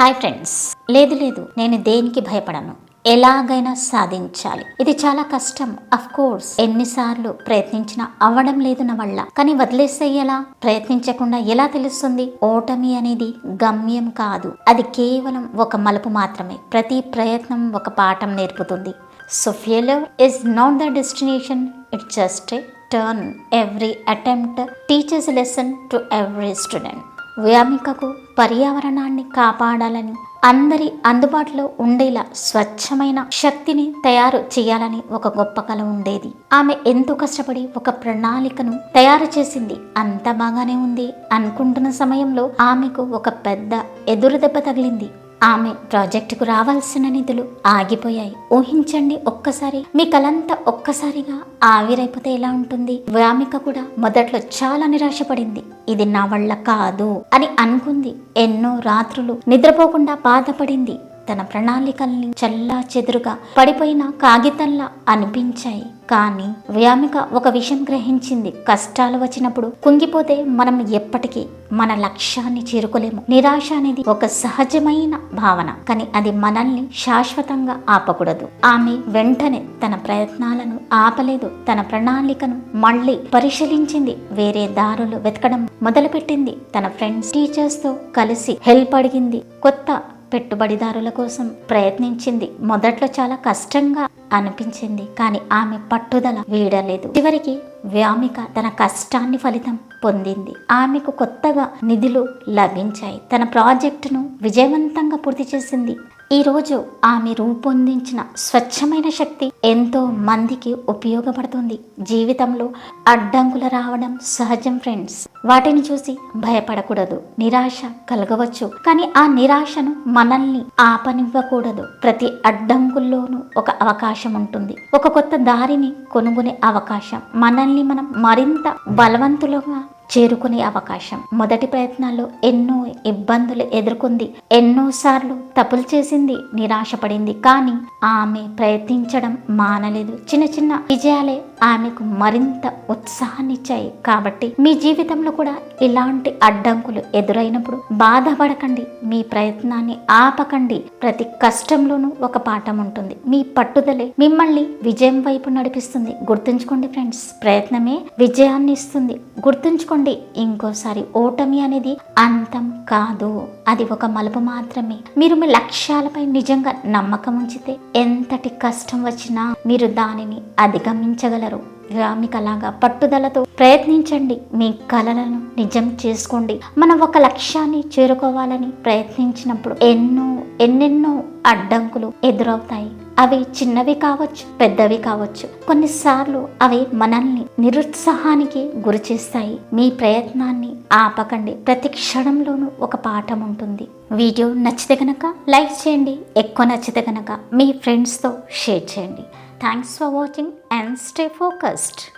Hi friends. లేదు లేదు నేను దేనికి భయపడను. ఎలాగైనా సాధించాలి. ఇది చాలా కష్టం అఫ్ కోర్స్ ఎన్నిసార్లు ప్రయత్నించినా అవ్వడం లేదు నా వల్ల. కానీ వదిలేస్తే ఎలా ప్రయత్నించకుండా ఎలా తెలుస్తుంది? ఓటమి అనేది గమ్యం కాదు. అది కేవలం ఒక మలుపు మాత్రమే. ప్రతి ప్రయత్నం ఒక పాఠం నేర్పుతుంది. So failure is not the destination it's just turn every attempt teachers lesson to every student వ్యామికకు పర్యావరణాన్ని కాపాడాలని అందరి అందుబాటులో ఉండేలా స్వచ్ఛమైన శక్తిని తయారు చేయాలని ఒక గొప్ప కళ ఉండేది. ఆమె ఎంతో కష్టపడి ఒక ప్రణాళికను తయారు చేసింది. అంత బాగానే ఉంది అనుకుంటున్న సమయంలో ఆమెకు ఒక పెద్ద ఎదురుదెబ్బ తగిలింది. ఆమె ప్రాజెక్టుకు రావాల్సిన నిధులు ఆగిపోయాయి. ఊహించండి ఒక్కసారి మీ కలంతా ఒక్కసారిగా ఆవిరైపోతే ఎలా ఉంటుంది? వ్యామిక కూడా మొదట్లో చాలా నిరాశపడింది. ఇది నా వల్ల కాదు అని అనుకుంది. ఎన్నో రాత్రులు నిద్రపోకుండా బాధపడింది. తన ప్రణాళికల్ని చల్లా చెదురుగా పడిపోయిన కాగితంలా అనిపించాయి. కానీ వ్యామిక ఒక విషయం గ్రహించింది. కష్టాలు వచ్చినప్పుడు కుంగిపోతే మనం ఎప్పటికీ మన లక్ష్యాన్ని చేరుకోలేము. నిరాశ అనేది ఒక సహజమైన భావన. కానీ అది మనల్ని శాశ్వతంగా ఆపకూడదు. ఆమె వెంటనే తన ప్రయత్నాలను ఆపలేదు. తన ప్రణాళికను మళ్ళీ పరిశీలించింది. వేరే దారులు వెతకడం మొదలుపెట్టింది. తన ఫ్రెండ్స్ టీచర్స్తో కలిసి హెల్ప్ అడిగింది. కొత్త పెట్టుబడిదారుల కోసం ప్రయత్నించింది. మొదట్లో చాలా కష్టంగా అనిపించింది కానీ ఆమె పట్టుదల వీడలేదు. చివరికి వ్యామిక తన కష్టాన్ని ఫలితం పొందింది. ఆమెకు కొత్తగా నిధులు లభించాయి. తన ప్రాజెక్టును విజయవంతంగా పూర్తి చేసింది ఈరోజు ఆమె రూపొందించిన స్వచ్ఛమైన శక్తి ఎంతో మందికి ఉపయోగపడుతుంది. జీవితంలో అడ్డంకులు రావడం సహజం ఫ్రెండ్స్. వాటిని చూసి భయపడకూడదు నిరాశ కలగవచ్చు. కానీ ఆ నిరాశను మనల్ని ఆపనివ్వకూడదు. ప్రతి అడ్డంకుల్లోనూ ఒక అవకాశం ఉంటుంది. ఒక కొత్త దారిని కొనుగొనే అవకాశం. మనల్ని మనం మరింత బలవంతులుగా చేరుకునే అవకాశం. మొదటి ప్రయత్నాల్లో ఎన్నో ఇబ్బందులు ఎదుర్కొంది. ఎన్నోసార్లు తప్పులు చేసింది నిరాశపడింది. కానీ ఆమె ప్రయత్నించడం మానలేదు. చిన్న చిన్న విజయాలే ఆమెకు మరింత ఉత్సాహాన్ని ఇచ్చాయి కాబట్టి మీ జీవితంలో కూడా ఇలాంటి అడ్డంకులు ఎదురైనప్పుడు బాధపడకండి. మీ ప్రయత్నాన్ని ఆపకండి. ప్రతి కష్టంలోనూ ఒక పాఠం ఉంటుంది. మీ పట్టుదలే మిమ్మల్ని విజయం వైపు నడిపిస్తుంది. గుర్తుంచుకోండి ఫ్రెండ్స్ ప్రయత్నమే విజయాన్ని ఇస్తుంది. గుర్తుంచుకోండి ఇంకోసారి ఓటమి అనేది అంతం కాదు. అది ఒక మలుపు మాత్రమే. మీరు మీ లక్ష్యాలపై నిజంగా నమ్మకం ఉంచితే ఎంతటి కష్టం వచ్చినా మీరు దానిని అధిగమించగలరు. మీకు అలాగా పట్టుదలతో ప్రయత్నించండి. మీ కలలను నిజం చేసుకోండి. మనం ఒక లక్ష్యాన్ని చేరుకోవాలని ప్రయత్నించినప్పుడు ఎన్నో ఎన్నెన్నో అడ్డంకులు ఎదురవుతాయి. అవి చిన్నవి కావచ్చు పెద్దవి కావచ్చు. కొన్నిసార్లు అవి మనల్ని నిరుత్సాహానికి గురి చేస్తాయి. మీ ప్రయత్నాన్ని ఆపకండి. ప్రతి క్షణంలోనూ ఒక పాఠం ఉంటుంది. వీడియో నచ్చితే కనుక లైక్ చేయండి. ఎక్కువ నచ్చితే కనుక మీ ఫ్రెండ్స్తో షేర్ చేయండి. Thanks for watching and stay focused.